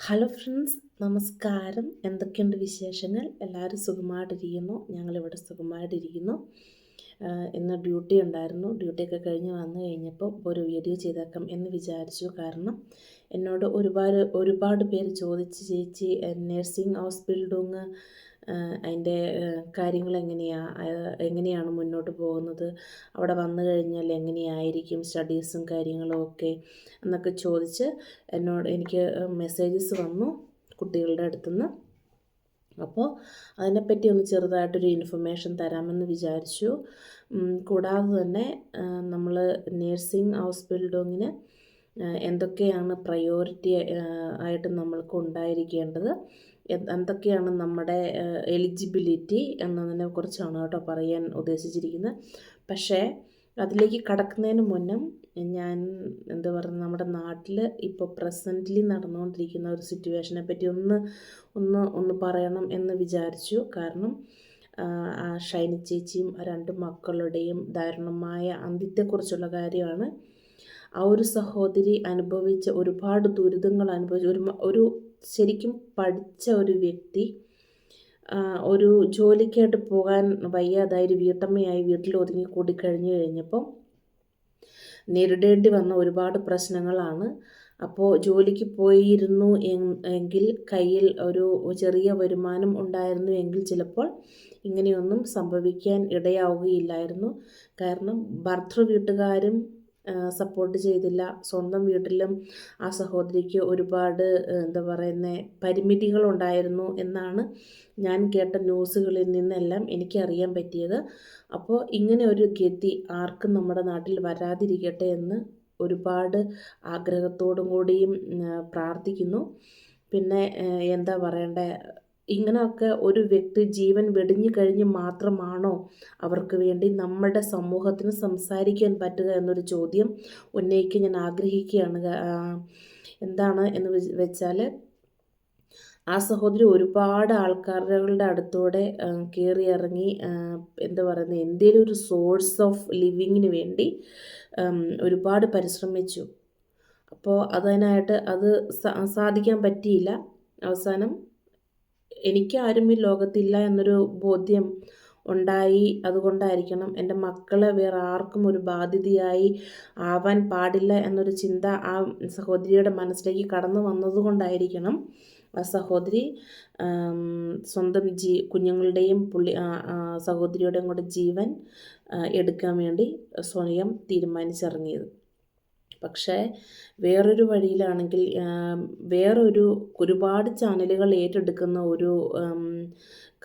Hello friends നമസ്കാരം. എന്തൊക്കെയുണ്ട് വിശേഷങ്ങൾ? എല്ലാവരും സുഖമായിട്ടിരിക്കുന്നു. ഞങ്ങളിവിടെ സുഖമായിട്ടിരിക്കുന്നു. ഇന്ന് ഡ്യൂട്ടി ഉണ്ടായിരുന്നു. ഡ്യൂട്ടിയൊക്കെ കഴിഞ്ഞ് വന്നു കഴിഞ്ഞപ്പോൾ ഒരു വീഡിയോ ചെയ്തേക്കാം എന്ന് വിചാരിച്ചു. കാരണം എന്നോട് ഒരുപാട് ഒരുപാട് പേര് ചോദിച്ച് ചേച്ചി നഴ്സിംഗ് ബിൽഡിങ് അതിന്റെ കാര്യങ്ങൾ എങ്ങനെയാണ് എങ്ങനെയാണ് മുന്നോട്ട് പോകുന്നത്? അവിടെ വന്നു കഴിഞ്ഞാൽ എങ്ങനെയായിരിക്കും സ്റ്റഡീസും കാര്യങ്ങളും ഒക്കെ? എന്നൊക്കെ ചോദിച്ച് എന്നോട് എനിക്ക് മെസ്സേജസ് വന്നു കുട്ടികളുടെ അടുത്തുനിന്ന് അപ്പോൾ അതിനെപ്പറ്റി ഒന്ന് ചെറുതായിട്ടൊരു ഇൻഫർമേഷൻ തരാമെന്ന് വിചാരിച്ചു. കൂടാതെ തന്നെ നമ്മൾ നേഴ്സിംഗ് ഹൗസ് ബിൽഡിങ്ങിന് എന്തൊക്കെയാണ് പ്രയോറിറ്റി ആയിട്ട് നമ്മൾക്ക് ഉണ്ടായിരിക്കേണ്ടത്? എന്തൊക്കെയാണ് നമ്മുടെ എലിജിബിലിറ്റി എന്നതിനെ കുറിച്ചാണ് കേട്ടോ പറയാൻ ഉദ്ദേശിച്ചിരിക്കുന്നത്. പക്ഷേ അതിലേക്ക് കടക്കുന്നതിന് മുന്നും ഞാൻ എന്താ പറയുക നമ്മുടെ നാട്ടിൽ ഇപ്പോൾ പ്രസന്റ്ലി നടന്നുകൊണ്ടിരിക്കുന്ന ഒരു സിറ്റുവേഷനെ പറ്റി ഒന്ന് ഒന്ന് ഒന്ന് പറയണം എന്ന് വിചാരിച്ചു. കാരണം ആ, ഷൈനി ചേച്ചിയും രണ്ട് മക്കളുടെയും ദാരുണമായ അന്ത്യത്തെക്കുറിച്ചുള്ള കാര്യമാണ്. ആ ഒരു സഹോദരി അനുഭവിച്ച ഒരുപാട് ദുരിതങ്ങൾ അനുഭവിച്ച ഒരു ഒരു ശരിക്കും പഠിച്ച ഒരു വ്യക്തി ഒരു ജോലിക്കായിട്ട് പോകാൻ വയ്യാതായി വീട്ടമ്മയായി വീട്ടിൽ ഒതുങ്ങി കൂടി കഴിഞ്ഞു കഴിഞ്ഞപ്പോൾ നേരിടേണ്ടി വന്ന ഒരുപാട് പ്രശ്നങ്ങളാണ്. അപ്പോൾ ജോലിക്ക് പോയിരുന്നു എങ്- എങ്കിൽ കയ്യിൽ ഒരു ചെറിയ വരുമാനം ഉണ്ടായിരുന്നു എങ്കിൽ ചിലപ്പോൾ ഇങ്ങനെയൊന്നും സംഭവിക്കാൻ ഇടയാവുകയില്ലായിരുന്നു. കാരണം ഭർത്തൃ വീട്ടുകാരും സപ്പോർട്ട് ചെയ്തില്ല. സ്വന്തം വീട്ടിലും ആ സഹോദരിക്ക് ഒരുപാട് എന്താ പറയുന്നത് പരിമിതികളുണ്ടായിരുന്നു എന്നാണ് ഞാൻ കേട്ട ന്യൂസുകളിൽ നിന്നെല്ലാം എനിക്കറിയാൻ പറ്റിയത്. അപ്പോൾ ഇങ്ങനെ ഒരു ഗതി ആർക്കും നമ്മുടെ നാട്ടിൽ വരാതിരിക്കട്ടെ എന്ന് ഒരുപാട് ആഗ്രഹത്തോടും കൂടിയും പ്രാർത്ഥിക്കുന്നു. പിന്നെ എന്താ പറയണ്ടേ ഇങ്ങനെയൊക്കെ ഒരു വ്യക്തി ജീവൻ വെടിഞ്ഞു കഴിഞ്ഞ് മാത്രമാണോ അവർക്ക് വേണ്ടി നമ്മുടെ സമൂഹത്തിന് സംസാരിക്കാൻ പറ്റുക എന്നൊരു ചോദ്യം ഉന്നയിക്കാൻ ഞാൻ ആഗ്രഹിക്കുകയാണ്. എന്താണ് എന്ന് വെച്ചാൽ ആ സഹോദരി ഒരുപാട് ആൾക്കാരുടെ അടുത്തൂടെ കയറി ഇറങ്ങി എന്താ പറയുന്നത് എന്തെങ്കിലും ഒരു സോഴ്സ് ഓഫ് ലിവിങ്ങിന് വേണ്ടി ഒരുപാട് പരിശ്രമിച്ചു. അപ്പോൾ അതിനായിട്ട് അത് സാധിക്കാൻ പറ്റിയില്ല. അവസാനം എനിക്ക് ആരും ഈ ലോകത്തില്ല എന്നൊരു ബോധ്യം ഉണ്ടായി അതുകൊണ്ടായിരിക്കണം എന്റെ മക്കളെ വേറെ ആർക്കും ഒരു ബാധ്യതയായി ആവാൻ പാടില്ല എന്നൊരു ചിന്ത ആ സഹോദരിയുടെ മനസ്സിലേക്ക് കടന്നു വന്നതുകൊണ്ടായിരിക്കണം ആ സഹോദരി സ്വന്തം ജീ കുഞ്ഞുങ്ങളുടെയും പുള്ളി സഹോദരിയുടെയും കൂടെ ജീവൻ എടുക്കാൻ വേണ്ടി സ്വയം തീരുമാനിച്ചിറങ്ങിയത്. പക്ഷേ വേറൊരു വഴിയിലാണെങ്കിൽ വേറൊരു ഒരുപാട് ചാനലുകൾ ഏറ്റെടുക്കുന്ന ഒരു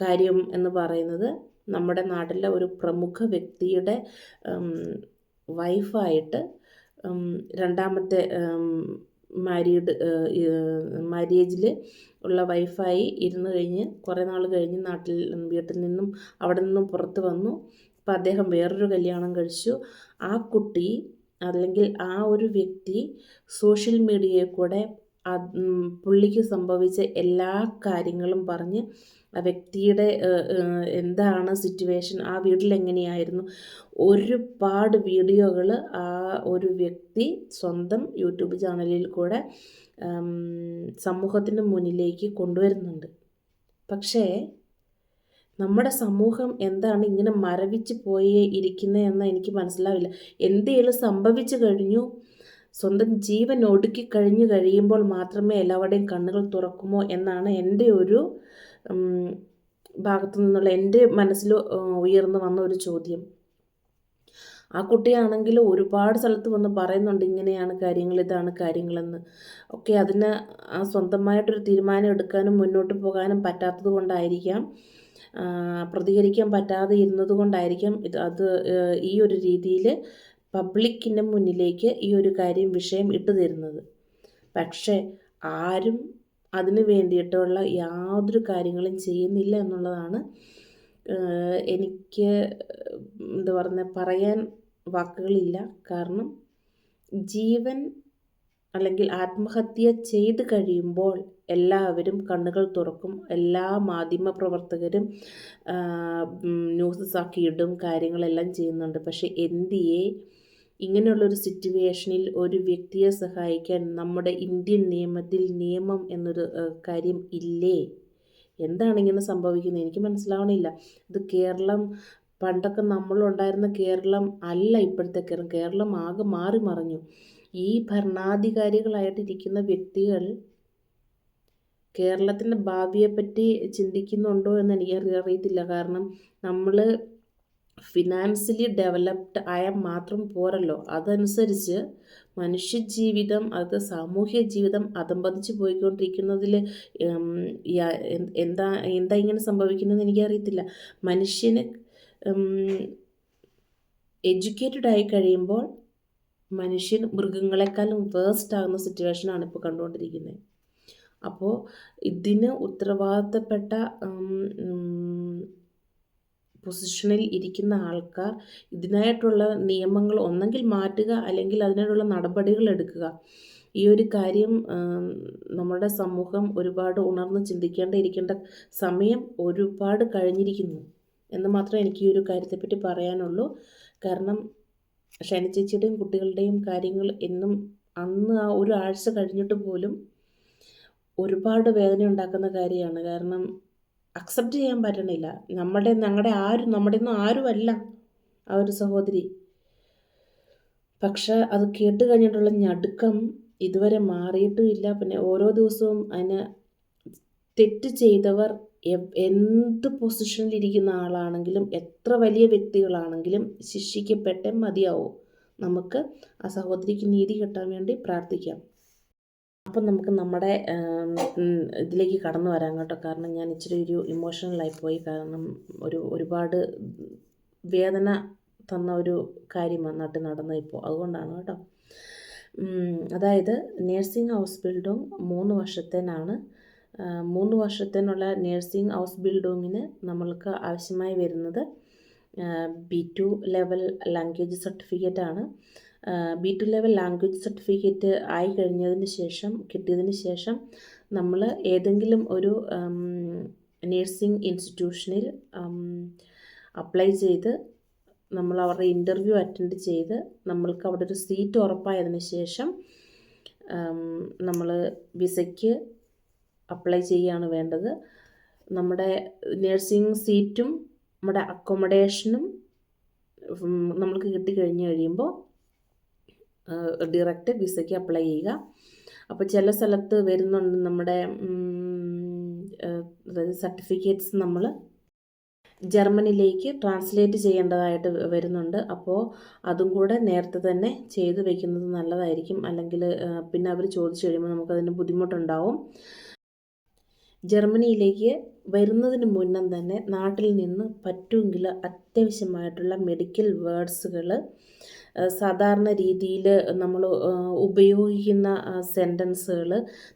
കാര്യം എന്ന് പറയുന്നത് നമ്മുടെ നാട്ടിലെ ഒരു പ്രമുഖ വ്യക്തിയുടെ വൈഫായിട്ട് രണ്ടാമത്തെ മാരീഡ് മാരേജിൽ ഉള്ള വൈഫായി ഇരുന്ന് കഴിഞ്ഞ് കുറേ നാൾ കഴിഞ്ഞ് നാട്ടിൽ വീട്ടിൽ നിന്നും അവിടെ നിന്നും പുറത്ത് വന്നു. അപ്പം അദ്ദേഹം വേറൊരു കല്യാണം കഴിച്ചു. ആ കുട്ടി അല്ലെങ്കിൽ ആ ഒരു വ്യക്തി സോഷ്യൽ മീഡിയയിൽ കൂടെ പുള്ളിക്ക് സംഭവിച്ച എല്ലാ കാര്യങ്ങളും പറഞ്ഞ് ആ വ്യക്തിയുടെ എന്താണ് സിറ്റുവേഷൻ ആ വീട്ടിൽ എങ്ങനെയായിരുന്നു ഒരുപാട് വീഡിയോകൾ ആ ഒരു വ്യക്തി സ്വന്തം യൂട്യൂബ് ചാനലിൽ കൂടെ സമൂഹത്തിന് മുന്നിലേക്ക് കൊണ്ടുവരുന്നുണ്ട്. പക്ഷേ നമ്മുടെ സമൂഹം എന്താണ് ഇങ്ങനെ മരവിച്ച് പോയി ഇരിക്കുന്നത് എന്ന് എനിക്ക് മനസ്സിലാവില്ല. എന്തെങ്കിലും സംഭവിച്ചു കഴിഞ്ഞു? സ്വന്തം ജീവൻ ഒടുക്കി കഴിഞ്ഞു കഴിയുമ്പോൾ മാത്രമേ എല്ലാവരുടെയും കണ്ണുകൾ തുറക്കുമോ എന്നാണ് എന്റെ ഒരു ഭാഗത്തു നിന്നുള്ള എന്റെ മനസ്സിൽ ഉയർന്നു വന്ന ഒരു ചോദ്യം. ആ കുട്ടിയാണെങ്കിൽ ഒരുപാട് സ്ഥലത്ത് വന്ന് പറയുന്നുണ്ട് ഇങ്ങനെയാണ് കാര്യങ്ങൾ ഇതാണ് കാര്യങ്ങളെന്ന്. ഒക്കെ അതിന് സ്വന്തമായിട്ടൊരു തീരുമാനം എടുക്കാനും മുന്നോട്ട് പോകാനും പറ്റാത്തത് കൊണ്ടായിരിക്കാം. പ്രതികരിക്കാൻ പറ്റാതെ ഇരുന്നത് കൊണ്ടായിരിക്കും ഇത് അത് ഈ ഒരു രീതിയിൽ പബ്ലിക്കിന്റെ മുന്നിലേക്ക് ഈ ഒരു കാര്യം വിഷയം ഇട്ടു തരുന്നത്. പക്ഷേ ആരും അതിനു വേണ്ടിയിട്ടുള്ള യാതൊരു കാര്യങ്ങളും ചെയ്യുന്നില്ല എന്നുള്ളതാണ് എനിക്ക് എന്താ പറയുന്നത് പറയാൻ വാക്കുകളില്ല. കാരണം ജീവൻ അല്ലെങ്കിൽ ആത്മഹത്യ ചെയ്ത് കഴിയുമ്പോൾ എല്ലാവരും കണ്ണുകൾ തുറക്കും. എല്ലാ മാധ്യമ പ്രവർത്തകരും ന്യൂസസ് ആക്കി ഇടും കാര്യങ്ങളെല്ലാം ചെയ്യുന്നുണ്ട്. പക്ഷേ എന്തിയെ ഇങ്ങനെയുള്ളൊരു സിറ്റുവേഷനിൽ ഒരു വ്യക്തിയെ സഹായിക്കാൻ നമ്മുടെ ഇന്ത്യൻ നിയമത്തിൽ നിയമം എന്നൊരു കാര്യം ഇല്ലേ? എന്താണ് ഇങ്ങനെ സംഭവിക്കുന്നത്? എനിക്ക് മനസ്സിലാവണില്ല. ഇത് കേരളം പണ്ടൊക്കെ നമ്മളുണ്ടായിരുന്ന കേരളം അല്ല ഇപ്പോഴത്തെ കേരളം. കേരളം ആകെ മാറി മറിഞ്ഞു. ഈ ഭരണാധികാരികളായിട്ടിരിക്കുന്ന വ്യക്തികൾ കേരളത്തിന്റെ ഭാവിയെപ്പറ്റി ചിന്തിക്കുന്നുണ്ടോ എന്ന് എനിക്ക് അറിയത്തില്ല കാരണം നമ്മൾ ഫിനാൻഷ്യലി ഡെവലപ്ഡ് ആയാൽ മാത്രം പോരല്ലോ. അതനുസരിച്ച് മനുഷ്യജീവിതം അത് സാമൂഹ്യ ജീവിതം അതമ്പതിച്ച് പോയിക്കൊണ്ടിരിക്കുന്നതിൽ എന്താ എന്താ ഇങ്ങനെ സംഭവിക്കുന്നതെന്ന് എനിക്കറിയത്തില്ല. മനുഷ്യന് എഡ്യൂക്കേറ്റഡ് ആയി കഴിയുമ്പോൾ മനുഷ്യൻ മൃഗങ്ങളെക്കാളും വേസ്റ്റ് ആകുന്ന സിറ്റുവേഷനാണ് ഇപ്പോൾ കണ്ടുകൊണ്ടിരിക്കുന്നത്. അപ്പോൾ ഇതിന് ഉത്തരവാദിത്തപ്പെട്ട പൊസിഷനിൽ ഇരിക്കുന്ന ആൾക്കാർ ഇതിനായിട്ടുള്ള നിയമങ്ങൾ ഒന്നെങ്കിൽ മാറ്റുക അല്ലെങ്കിൽ അതിനായിട്ടുള്ള നടപടികൾ എടുക്കുക. ഈ ഒരു കാര്യം നമ്മുടെ സമൂഹം ഒരുപാട് ഉണർന്ന് ചിന്തിക്കേണ്ടിയിരിക്കേണ്ട സമയം ഒരുപാട് കഴിഞ്ഞിരിക്കുന്നു എന്ന് മാത്രമേ എനിക്ക് ഈ ഒരു കാര്യത്തെപ്പറ്റി പറയാനുള്ളൂ. കാരണം ഷൈനി കുട്ടികളുടെയും കാര്യങ്ങൾ എന്നും അന്ന് ആ ഒരു ആഴ്ച കഴിഞ്ഞിട്ട് പോലും ഒരുപാട് വേദന ഉണ്ടാക്കുന്ന കാര്യമാണ്. കാരണം അക്സെപ്റ്റ് ചെയ്യാൻ പറ്റണില്ല. നമ്മുടെ ഞങ്ങളുടെ ആരും നമ്മുടെ ഒന്നും ആരുമല്ല ആ ഒരു സഹോദരി. പക്ഷെ അത് കേട്ട് കഴിഞ്ഞിട്ടുള്ള ഞടുക്കം ഇതുവരെ മാറിയിട്ടുമില്ല. പിന്നെ ഓരോ ദിവസവും അതിന് തെറ്റ് ചെയ്തവർ എന്ത് പൊസിഷനിലിരിക്കുന്ന ആളാണെങ്കിലും എത്ര വലിയ വ്യക്തികളാണെങ്കിലും ശിക്ഷിക്കപ്പെട്ടേ മതിയാവും. നമുക്ക് ആ സഹോദരിക്ക് നീതി കിട്ടാൻ വേണ്ടി പ്രാർത്ഥിക്കാം. അപ്പം നമുക്ക് നമ്മുടെ ഇതിലേക്ക് കടന്നു വരാം കേട്ടോ. കാരണം ഞാൻ ഇച്ചിരി ഒരു ഇമോഷണലായി പോയി. കാരണം ഒരു ഒരുപാട് വേദന തന്ന ഒരു കാര്യമാണ് നാട്ടിൽ നടന്നത് ഇപ്പോൾ. അതുകൊണ്ടാണ് കേട്ടോ. അതായത് നേഴ്സിംഗ് ഹൗസ് ബിൽഡിംഗ് മൂന്ന് വർഷത്തേനാണ്. മൂന്ന് വർഷത്തേനുള്ള നേഴ്സിംഗ് ഹൗസ് ബിൽഡിങ്ങിന് നമ്മൾക്ക് ആവശ്യമായി വരുന്നത് B two level language certificate ആണ്. B two level language certificate ആയി കഴിഞ്ഞതിന് ശേഷം കിട്ടിയതിന് ശേഷം നമ്മൾ ഏതെങ്കിലും ഒരു നേഴ്സിംഗ് ഇൻസ്റ്റിറ്റ്യൂഷനിൽ അപ്ലൈ ചെയ്ത് നമ്മൾ അവരുടെ ഇന്റർവ്യൂ അറ്റൻഡ് ചെയ്ത് നമ്മൾക്ക് അവിടെ ഒരു സീറ്റ് ഉറപ്പായതിന് ശേഷം നമ്മൾ വിസയ്ക്ക് അപ്ലൈ ചെയ്യുകയാണ് വേണ്ടത്. നമ്മുടെ നേഴ്സിംഗ് സീറ്റും നമ്മുടെ അക്കോമഡേഷനും നമ്മൾക്ക് കിട്ടിക്കഴിഞ്ഞ് കഴിയുമ്പോൾ ഡയറക്റ്റ് വിസയ്ക്ക് അപ്ലൈ ചെയ്യുക. അപ്പോൾ ചില സ്ഥലത്ത് വരുന്നുണ്ട് നമ്മുടെ അതായത് സർട്ടിഫിക്കറ്റ്സ് നമ്മൾ ജർമ്മനിയിലേക്ക് ട്രാൻസ്ലേറ്റ് ചെയ്യേണ്ടതായിട്ട് വരുന്നുണ്ട്. അപ്പോൾ അതും കൂടെ നേരത്തെ തന്നെ ചെയ്തു വെക്കുന്നത് നല്ലതായിരിക്കും. അല്ലെങ്കിൽ പിന്നെ അവർ ചോദിച്ചു കഴിയുമ്പോൾ നമുക്കതിന് ബുദ്ധിമുട്ടുണ്ടാവും. ജർമ്മനിയിലേക്ക് വരുന്നതിന് മുന്നം തന്നെ നാട്ടിൽ നിന്ന് പറ്റുമെങ്കിൽ അത്യാവശ്യമായിട്ടുള്ള മെഡിക്കൽ വേർഡ്സുകൾ സാധാരണ രീതിയിൽ നമ്മൾ ഉപയോഗിക്കുന്ന സെന്റൻസുകൾ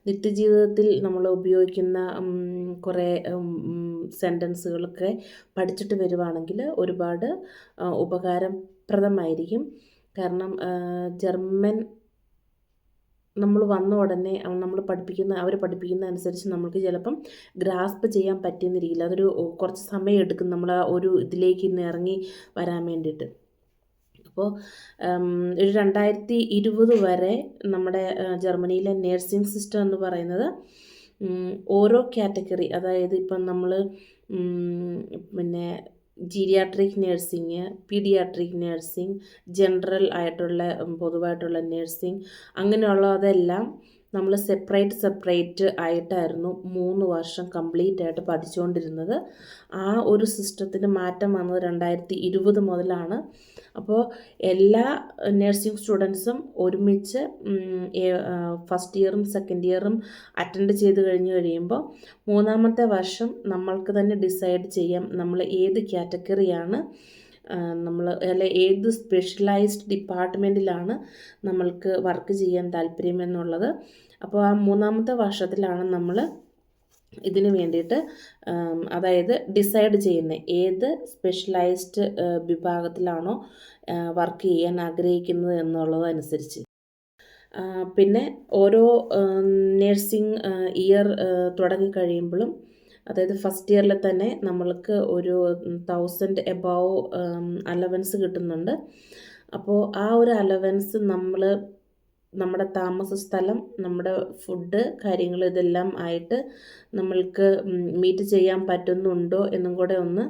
നിത്യജീവിതത്തിൽ നമ്മൾ ഉപയോഗിക്കുന്ന കുറേ സെന്റൻസുകളൊക്കെ പഠിച്ചിട്ട് വരുവാണെങ്കിൽ ഒരുപാട് ഉപകാരപ്രദമായിരിക്കും. കാരണം ജർമ്മൻ നമ്മൾ വന്ന ഉടനെ നമ്മൾ പഠിപ്പിക്കുന്ന അവർ പഠിപ്പിക്കുന്ന അനുസരിച്ച് നമുക്ക് ചിലപ്പം ഗ്രാസ്പ് ചെയ്യാൻ പറ്റിയെന്നിരിക്കില്ല അതൊരു കുറച്ച് സമയം എടുക്കും നമ്മൾ ആ ഒരു ഇതിലേക്ക് ഇന്ന് ഇറങ്ങി വരാൻ വേണ്ടിയിട്ട്. അപ്പോൾ ഒരു രണ്ടായിരത്തി ഇരുപത് വരെ നമ്മുടെ ജർമ്മനിയിലെ നേഴ്സിംഗ് സിസ്റ്റം എന്ന് പറയുന്നത് ഓരോ കാറ്റഗറി അതായത് ഇപ്പം നമ്മൾ പിന്നെ geriatric nursing paediatric nursing general ആയിട്ടുള്ള പൊതുവായിട്ടുള്ള നേഴ്സിങ് അങ്ങനെയുള്ളതെല്ലാം നമ്മൾ സെപ്പറേറ്റ് സെപ്പറേറ്റ് ആയിട്ടായിരുന്നു മൂന്ന് വർഷം കംപ്ലീറ്റ് ആയിട്ട് പഠിച്ചുകൊണ്ടിരുന്നത് ആ ഒരു സിസ്റ്റത്തിന് മാറ്റം വന്നത് രണ്ടായിരത്തി ഇരുപത് മുതലാണ്. അപ്പോൾ എല്ലാ നഴ്സിംഗ് സ്റ്റുഡൻസും ഒരുമിച്ച് ഫസ്റ്റ് ഇയറും സെക്കൻഡ് ഇയറും അറ്റൻഡ് ചെയ്ത് കഴിഞ്ഞ് കഴിയുമ്പോൾ മൂന്നാമത്തെ വർഷം നമ്മൾക്ക് തന്നെ ഡിസൈഡ് ചെയ്യാം നമ്മൾ ഏത് കാറ്റഗറിയാണ് നമ്മൾ അല്ലെ ഏത് സ്പെഷ്യലൈസ്ഡ് ഡിപ്പാർട്ട്മെന്റിലാണ് നമ്മൾക്ക് വർക്ക് ചെയ്യാൻ താല്പര്യം എന്നുള്ളത് അപ്പോൾ ആ മൂന്നാമത്തെ വർഷത്തിലാണ് നമ്മൾ ഇതിന് വേണ്ടിയിട്ട് അതായത് ഡിസൈഡ് ചെയ്യുന്നത് ഏത് സ്പെഷ്യലൈസ്ഡ് വിഭാഗത്തിലാണോ വർക്ക് ചെയ്യാൻ ആഗ്രഹിക്കുന്നത് എന്നുള്ളതനുസരിച്ച് പിന്നെ ഓരോ നേഴ്സിംഗ് ഇയർ തുടങ്ങിക്കഴിയുമ്പോഴും അതായത് ഫസ്റ്റ് ഇയറിൽ തന്നെ നമ്മൾക്ക് ഒരു തൗസൻഡ് എബവ് അലവൻസ് കിട്ടുന്നുണ്ട്. അപ്പോൾ ആ ഒരു അലവൻസ് നമ്മൾ നമ്മുടെ താമസ സ്ഥലം നമ്മുടെ ഫുഡ് കാര്യങ്ങൾ ഇതെല്ലാം ആയിട്ട് നമ്മൾക്ക് മീറ്റ് ചെയ്യാൻ പറ്റുന്നുണ്ടോ എന്നും കൂടെ ഒന്ന്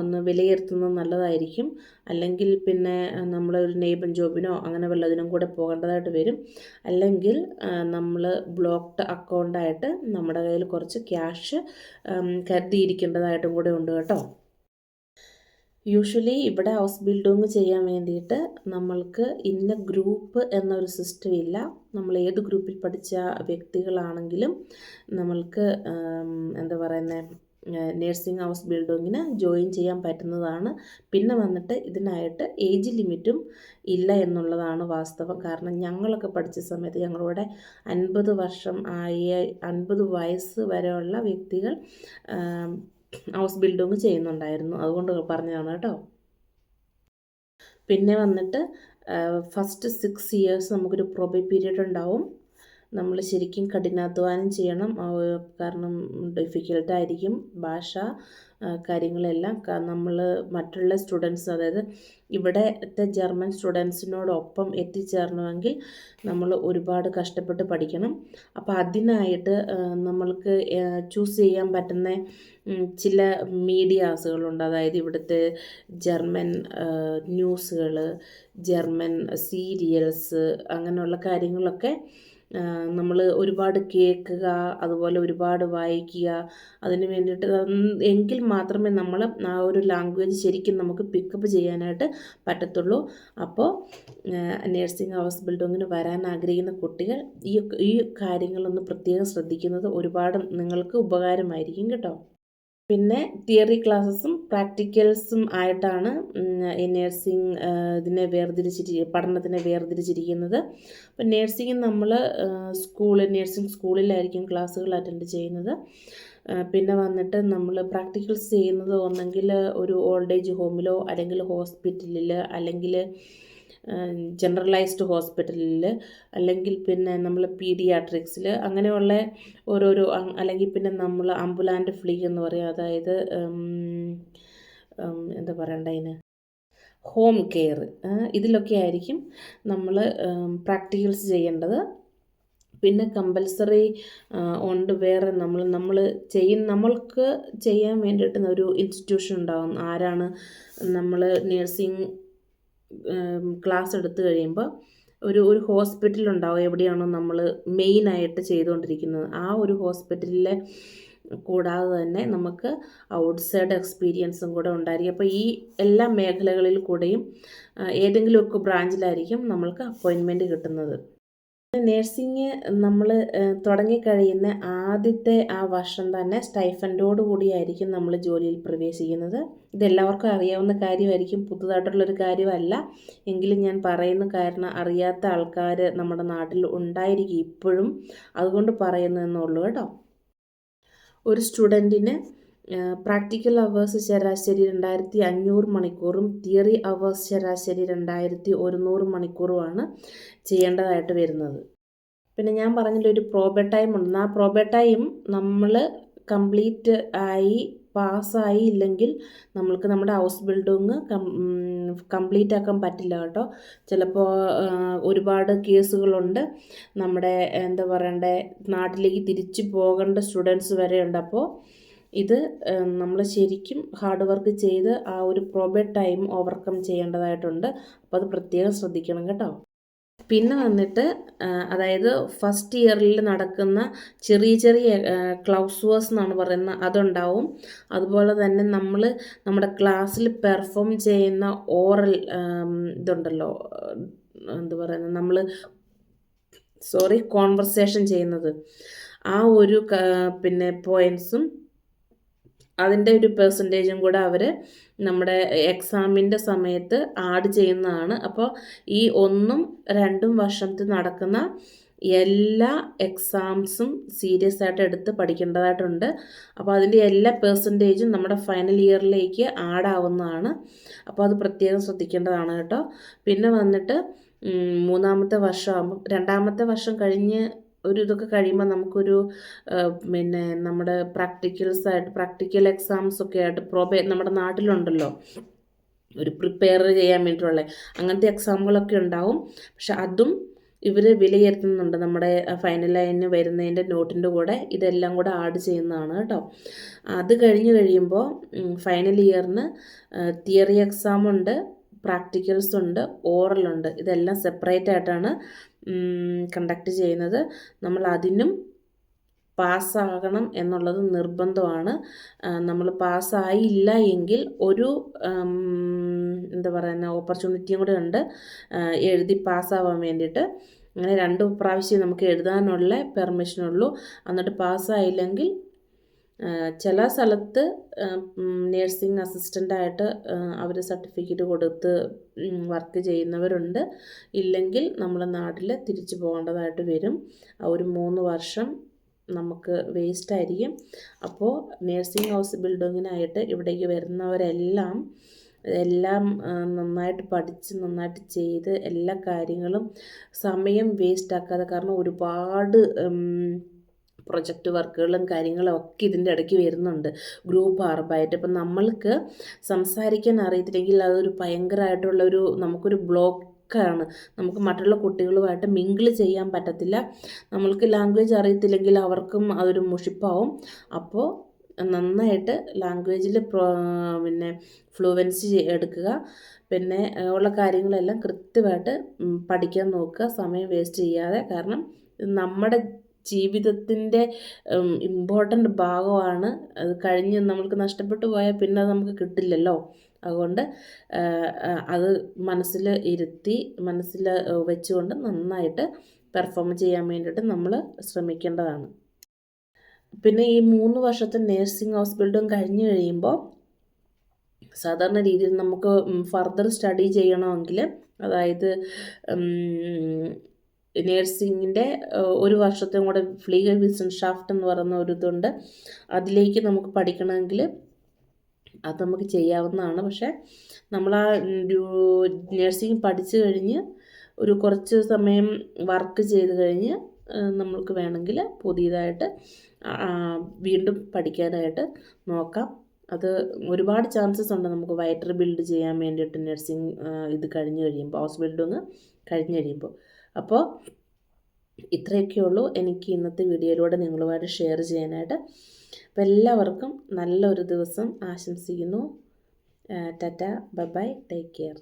ഒന്ന് വിലയിരുത്തുന്നത് നല്ലതായിരിക്കും. അല്ലെങ്കിൽ പിന്നെ നമ്മൾ ഒരു നെയ്ബൻ ജോബിനോ അങ്ങനെ വല്ലതിനും കൂടെ പോകേണ്ടതായിട്ട് വരും. അല്ലെങ്കിൽ നമ്മൾ ബ്ലോക്ക്ഡ് അക്കൗണ്ടായിട്ട് നമ്മുടെ കയ്യിൽ കുറച്ച് ക്യാഷ് കരുതിയിരിക്കേണ്ടതായിട്ടും കൂടെ ഉണ്ട് കേട്ടോ. യൂഷ്വലി ഇവിടെ ഹൗസ് ബിൽഡിങ് ചെയ്യാൻ വേണ്ടിയിട്ട് നമ്മൾക്ക് ഇന്ന ഗ്രൂപ്പ് എന്നൊരു സിസ്റ്റം ഇല്ല. നമ്മൾ ഏത് ഗ്രൂപ്പിൽ പഠിച്ച വ്യക്തികളാണെങ്കിലും നമ്മൾക്ക് എന്താ പറയുന്നത് നേഴ്സിംഗ് ഹൗസ് ബിൽഡിങ്ങിന് ജോയിൻ ചെയ്യാൻ പറ്റുന്നതാണ്. പിന്നെ വന്നിട്ട് ഇതിനായിട്ട് ഏജ് ലിമിറ്റും ഇല്ല എന്നുള്ളതാണ് വാസ്തവം. കാരണം ഞങ്ങളൊക്കെ പഠിച്ച സമയത്ത് ഞങ്ങളിവിടെ അൻപത് വർഷം ആയ അൻപത് വയസ്സ് വരെയുള്ള വ്യക്തികൾ ഹൗസ് ബിൽഡിങ് ചെയ്യുന്നുണ്ടായിരുന്നു. അതുകൊണ്ട് പറഞ്ഞതാണ് കേട്ടോ. പിന്നെ വന്നിട്ട് ഫസ്റ്റ് സിക്സ് ഇയേഴ്സ് നമുക്കൊരു പ്രൊബേ പീരീഡ് ഉണ്ടാവും. നമ്മൾ ശരിക്കും കഠിനാധ്വാനം ചെയ്യണം. കാരണം ഡിഫിക്കൽട്ടായിരിക്കും ഭാഷ കാര്യങ്ങളെല്ലാം. നമ്മൾ മറ്റുള്ള സ്റ്റുഡൻസ് അതായത് ഇവിടത്തെ ജർമ്മൻ സ്റ്റുഡൻസിനോടൊപ്പം എത്തിച്ചേരണമെങ്കിൽ നമ്മൾ ഒരുപാട് കഷ്ടപ്പെട്ട് പഠിക്കണം. അപ്പോൾ അതിനായിട്ട് നമ്മൾക്ക് ചൂസ് ചെയ്യാൻ പറ്റുന്ന ചില മീഡിയാസുകളുണ്ട്. അതായത് ഇവിടുത്തെ ജർമ്മൻ ന്യൂസുകൾ ജർമ്മൻ സീരിയൽസ് അങ്ങനെയുള്ള കാര്യങ്ങളൊക്കെ നമ്മൾ ഒരുപാട് കേൾക്കുക അതുപോലെ ഒരുപാട് വായിക്കുക. അതിന് വേണ്ടിയിട്ട് എങ്കിൽ മാത്രമേ നമ്മൾ ആ ഒരു ലാംഗ്വേജ് ശരിക്കും നമുക്ക് പിക്കപ്പ് ചെയ്യാനായിട്ട് പറ്റത്തുള്ളൂ. അപ്പോൾ നേഴ്സിംഗ് ഹൗസ് ബിൽഡിങ്ങിന് വരാൻ ആഗ്രഹിക്കുന്ന കുട്ടികൾ ഈ ഈ കാര്യങ്ങളൊന്ന് പ്രത്യേകം ശ്രദ്ധിക്കുന്നത് ഒരുപാട് നിങ്ങൾക്ക് ഉപകാരമായിരിക്കും കേട്ടോ. പിന്നെ തിയറി ക്ലാസ്സസും പ്രാക്ടിക്കൽസും ആയിട്ടാണ് ഈ നേഴ്സിംഗ് ഇതിനെ വേർതിരിച്ചിരി പഠനത്തിനെ വേർതിരിച്ചിരിക്കുന്നത്. അപ്പം നേഴ്സിംഗ് നമ്മൾ സ്കൂളിൽ നേഴ്സിംഗ് സ്കൂളിലായിരിക്കും ക്ലാസ്സുകൾ അറ്റൻഡ് ചെയ്യുന്നത്. പിന്നെ വന്നിട്ട് നമ്മൾ പ്രാക്ടിക്കൽസ് ചെയ്യുന്നത് ഒന്നെങ്കിൽ ഒരു ഓൾഡ് ഏജ് ഹോമിലോ അല്ലെങ്കിൽ ഹോസ്പിറ്റലിൽ അല്ലെങ്കിൽ ജനറലൈസ്ഡ് ഹോസ്പിറ്റലിൽ അല്ലെങ്കിൽ പിന്നെ നമ്മൾ പീഡിയാട്രിക്സിൽ അങ്ങനെയുള്ള ഓരോരോ അല്ലെങ്കിൽ പിന്നെ നമ്മൾ അമ്പുലാന്റ് ഫ്ലീ എന്ന് പറയും. അതായത് എന്താ പറയണ്ട അതിന് ഹോം കെയർ ഇതിലൊക്കെ ആയിരിക്കും നമ്മൾ പ്രാക്ടിക്കൽസ് ചെയ്യേണ്ടത്. പിന്നെ കമ്പൽസറി ഉണ്ട് വേറെ നമ്മൾ നമ്മൾ ചെയ്യും നമ്മൾക്ക് ചെയ്യാൻ വേണ്ടിയിട്ട് ഒരു ഇൻസ്റ്റിറ്റ്യൂഷൻ ഉണ്ടാകും ആരാണ് നമ്മൾ നേഴ്സിംഗ് ക്ലാസ് എടുത്തു കഴിയുമ്പോൾ ഒരു ഒരു ഹോസ്പിറ്റൽ ഉണ്ടാവും. എവിടെയാണോ നമ്മൾ മെയിനായിട്ട് ചെയ്തുകൊണ്ടിരിക്കുന്നത്. ആ ഒരു ഹോസ്പിറ്റലിലെ കൂടാതെ തന്നെ നമുക്ക് ഔട്ട്സൈഡ് എക്സ്പീരിയൻസും കൂടെ ഉണ്ടായിരിക്കും. അപ്പോൾ ഈ എല്ലാ മേഖലകളിൽ കൂടെയും ഏതെങ്കിലുമൊക്കെ ബ്രാഞ്ചിലായിരിക്കും നമ്മൾക്ക് അപ്പോയിൻമെന്റ് കിട്ടുന്നത്. നേഴ്സിങ് നമ്മൾ തുടങ്ങിക്കഴിയുന്ന ആദ്യത്തെ ആ വർഷം തന്നെ സ്റ്റൈഫൻഡോട് കൂടിയായിരിക്കും നമ്മൾ ജോലിയിൽ പ്രവേശിക്കുന്നത്. ഇതെല്ലാവർക്കും അറിയാവുന്ന കാര്യമായിരിക്കും. പുതുതായിട്ടുള്ളൊരു കാര്യമല്ല. എങ്കിലും ഞാൻ പറയുന്ന കാരണം അറിയാത്ത ആൾക്കാർ നമ്മുടെ നാട്ടിൽ ഉണ്ടായിരിക്കും ഇപ്പോഴും. അതുകൊണ്ട് പറയുന്നതെന്നുള്ളൂ കേട്ടോ. ഒരു സ്റ്റുഡന്റിന് പ്രാക്ടിക്കൽ അവേഴ്സ് ശരാശരി രണ്ടായിരത്തി അഞ്ഞൂറ് മണിക്കൂറും തിയറി അവേഴ്സ് ശരാശരി രണ്ടായിരത്തി ഒരുന്നൂറ് മണിക്കൂറുമാണ് ചെയ്യേണ്ടതായിട്ട് വരുന്നത്. പിന്നെ ഞാൻ പറഞ്ഞില്ല ഒരു പ്രോബേ ടൈം ഉണ്ട് ആ പ്രോബേ ടൈം നമ്മൾ കംപ്ലീറ്റ് ആയി പാസ്സായി ഇല്ലെങ്കിൽ നമ്മൾക്ക് നമ്മുടെ ഹൗസ് ബിൽഡിങ് കംപ്ലീറ്റ് ആക്കാൻ പറ്റില്ല കേട്ടോ. ചിലപ്പോൾ ഒരുപാട് കേസുകളുണ്ട്. നമ്മുടെ എന്താ പറയണ്ടേ നാട്ടിലേക്ക് തിരിച്ചു പോകേണ്ട സ്റ്റുഡൻസ് വരെ ഉണ്ട്. അപ്പോൾ ഇത് നമ്മൾ ശരിക്കും ഹാർഡ് വർക്ക് ചെയ്ത് ആ ഒരു പ്രോബേറ്റ് ടൈം ഓവർകം ചെയ്യേണ്ടതായിട്ടുണ്ട്. അപ്പോൾ അത് പ്രത്യേകം ശ്രദ്ധിക്കണം കേട്ടോ. പിന്നെ വന്നിട്ട് അതായത് ഫസ്റ്റ് ഇയറിൽ നടക്കുന്ന ചെറിയ ചെറിയ ക്ലൗസ്വേഴ്സ് എന്നാണ് പറയുന്നത് അതുണ്ടാവും. അതുപോലെ തന്നെ നമ്മൾ നമ്മുടെ ക്ലാസ്സിൽ പെർഫോം ചെയ്യുന്ന ഓറൽ ഇതുണ്ടല്ലോ എന്ത് പറയുന്നത് നമ്മൾ സോറി കോൺവെർസേഷൻ ചെയ്യുന്നത്. ആ ഒരു പിന്നെ പോയിൻസും അതിന്റെ ഒരു പെർസെന്റേജും കൂടെ അവർ നമ്മുടെ എക്സാമിന്റെ സമയത്ത് ആഡ് ചെയ്യുന്നതാണ്. അപ്പോൾ ഈ ഒന്നും രണ്ടും വർഷത്തിൽ നടക്കുന്ന എല്ലാ എക്സാംസും സീരിയസ് ആയിട്ട് എടുത്ത് പഠിക്കേണ്ടതായിട്ടുണ്ട്. അപ്പോൾ അതിന്റെ എല്ലാ പെർസെന്റേജും നമ്മുടെ ഫൈനൽ ഇയറിലേക്ക് ആഡ് ആവുന്നതാണ്. അപ്പോൾ അത് പ്രത്യേകം ശ്രദ്ധിക്കേണ്ടതാണ് കേട്ടോ. പിന്നെ വന്നിട്ട് മൂന്നാമത്തെ വർഷമാകുമ്പോൾ രണ്ടാമത്തെ വർഷം കഴിഞ്ഞ് ഒരു ഇതൊക്കെ കഴിയുമ്പോൾ നമുക്കൊരു പിന്നെ നമ്മുടെ പ്രാക്ടിക്കൽസ് ആയിട്ട് പ്രാക്ടിക്കൽ എക്സാംസ് ഒക്കെ ആയിട്ട് പ്രോബേ നമ്മുടെ നാട്ടിലുണ്ടല്ലോ. ഒരു പ്രിപ്പയർ ചെയ്യാൻ വേണ്ടിയിട്ടുള്ള അങ്ങനത്തെ എക്സാമുകളൊക്കെ ഉണ്ടാവും. പക്ഷെ അതും ഇവർ വിലയിരുത്തുന്നുണ്ട്. നമ്മുടെ ഫൈനൽ ലൈനിന് വരുന്നതിന്റെ നോട്ടിന്റെ കൂടെ ഇതെല്ലാം കൂടെ ആഡ് ചെയ്യുന്നതാണ് കേട്ടോ. അത് കഴിഞ്ഞ് കഴിയുമ്പോൾ ഫൈനൽ ഇയറിന് തിയറി എക്സാം ഉണ്ട് പ്രാക്ടിക്കൽസ് ഉണ്ട്. ഓറലുണ്ട് ഇതെല്ലാം സെപ്പറേറ്റ് ആയിട്ടാണ് കണ്ടക്ട് ചെയ്യുന്നത് നമ്മൾ അതിനും പാസ്സാകണം എന്നുള്ളത് നിർബന്ധമാണ്. നമ്മൾ പാസ്സായില്ല എങ്കിൽ ഒരു എന്താ പറയുന്ന ഓപ്പർച്യൂണിറ്റിയും കൂടെ ഉണ്ട് എഴുതി പാസ്സാവാൻ വേണ്ടിയിട്ട്. അങ്ങനെ രണ്ട് പ്രാവശ്യം നമുക്ക് എഴുതാനുള്ള പെർമിഷനുള്ളൂ എന്നിട്ട് പാസ്സായില്ലെങ്കിൽ ചില സ്ഥലത്ത് നേഴ്സിംഗ് അസിസ്റ്റന്റായിട്ട് അവർ സർട്ടിഫിക്കറ്റ് കൊടുത്ത് വർക്ക് ചെയ്യുന്നവരുണ്ട്. ഇല്ലെങ്കിൽ നമ്മുടെ നാട്ടിൽ തിരിച്ചു പോകേണ്ടതായിട്ട് വരും. ഒരു മൂന്ന് വർഷം നമുക്ക് വേസ്റ്റ് ആയിരിക്കും അപ്പോൾ നേഴ്സിംഗ് ഹൗസ് ബിൽഡിങ്ങിനായിട്ട് ഇവിടേക്ക് വരുന്നവരെല്ലാം എല്ലാം നന്നായിട്ട് പഠിച്ച് നന്നായിട്ട് ചെയ്ത് എല്ലാ കാര്യങ്ങളും സമയം വേസ്റ്റ് ആക്കാതെ കാരണം ഒരുപാട് പ്രൊജക്റ്റ് വർക്കുകളും കാര്യങ്ങളും ഒക്കെ ഇതിന്റെ ഇടയ്ക്ക് വരുന്നുണ്ട്. ഗ്രൂപ്പ് ആർബായിട്ട് ഇപ്പം നമ്മൾക്ക് സംസാരിക്കാൻ അറിയത്തില്ലെങ്കിൽ അതൊരു ഭയങ്കരമായിട്ടുള്ള ഒരു നമുക്കൊരു ബ്ലോക്ക് ാണ് നമുക്ക് മറ്റുള്ള കുട്ടികളുമായിട്ട് മിങ്കിൾ ചെയ്യാൻ പറ്റത്തില്ല. നമ്മൾക്ക് ലാംഗ്വേജ് അറിയത്തില്ലെങ്കിൽ അവർക്കും അതൊരു മുഷിപ്പാവും. അപ്പോൾ നന്നായിട്ട് ലാംഗ്വേജിൽ പിന്നെ ഫ്ലുവൻസി എടുക്കുക. പിന്നെ ഉള്ള കാര്യങ്ങളെല്ലാം കൃത്യമായിട്ട് പഠിക്കാൻ നോക്കുക. സമയം വേസ്റ്റ് ചെയ്യാതെ. കാരണം നമ്മുടെ ജീവിതത്തിന്റെ ഇമ്പോർട്ടന്റ് ഭാഗമാണ്. അത് കഴിഞ്ഞ് നമ്മൾക്ക് നഷ്ടപ്പെട്ടു പോയാൽ പിന്നെ അത് നമുക്ക് കിട്ടില്ലല്ലോ. അതുകൊണ്ട് അത് മനസ്സിൽ ഇരുത്തി മനസ്സിൽ വെച്ചുകൊണ്ട് നന്നായിട്ട് പെർഫോം ചെയ്യാൻ വേണ്ടിയിട്ട് നമ്മൾ ശ്രമിക്കേണ്ടതാണ്. പിന്നെ ഈ മൂന്ന് വർഷത്തെ നേഴ്സിംഗ് ഹോസ്പിറ്റലും കഴിഞ്ഞു കഴിയുമ്പോൾ സാധാരണ രീതിയിൽ നമുക്ക് ഫർദർ സ്റ്റഡി ചെയ്യണമെങ്കിൽ അതായത് നേഴ്സിങ്ങിന്റെ ഒരു വർഷത്തെയും കൂടെ ഫ്ലീഗൽ വിസൻഷാഫ്റ്റ് എന്ന് പറയുന്ന ഒരു ഇതുണ്ട്. അതിലേക്ക് നമുക്ക് പഠിക്കണമെങ്കിൽ അത് നമുക്ക് ചെയ്യാവുന്നതാണ്. പക്ഷേ നമ്മൾ ആ നേഴ്സിംഗ് പഠിച്ചു കഴിഞ്ഞ് ഒരു കുറച്ച് സമയം വർക്ക് ചെയ്ത് കഴിഞ്ഞ് നമ്മൾക്ക് വേണമെങ്കിൽ പുതിയതായിട്ട് വീണ്ടും പഠിക്കാനായിട്ട് നോക്കാം. അത് ഒരുപാട് ചാൻസസ് ഉണ്ട് നമുക്ക് വൈറ്റർ ബിൽഡ് ചെയ്യാൻ വേണ്ടിയിട്ട് നഴ്സിംഗ് ഇത് കഴിഞ്ഞ് കഴിയുമ്പോൾ ഹൗസ് ബിൽഡിങ് കഴിഞ്ഞ് കഴിയുമ്പോൾ. അപ്പോൾ ഇത്രയൊക്കെ ഉള്ളൂ. എനിക്ക് ഇന്നത്തെ വീഡിയോയിലൂടെ നിങ്ങളുമായിട്ട് ഷെയർ ചെയ്യാനായിട്ട്. അപ്പോൾ എല്ലാവർക്കും നല്ലൊരു ദിവസം ആശംസിക്കുന്നു. Tata. Bye bye. Take care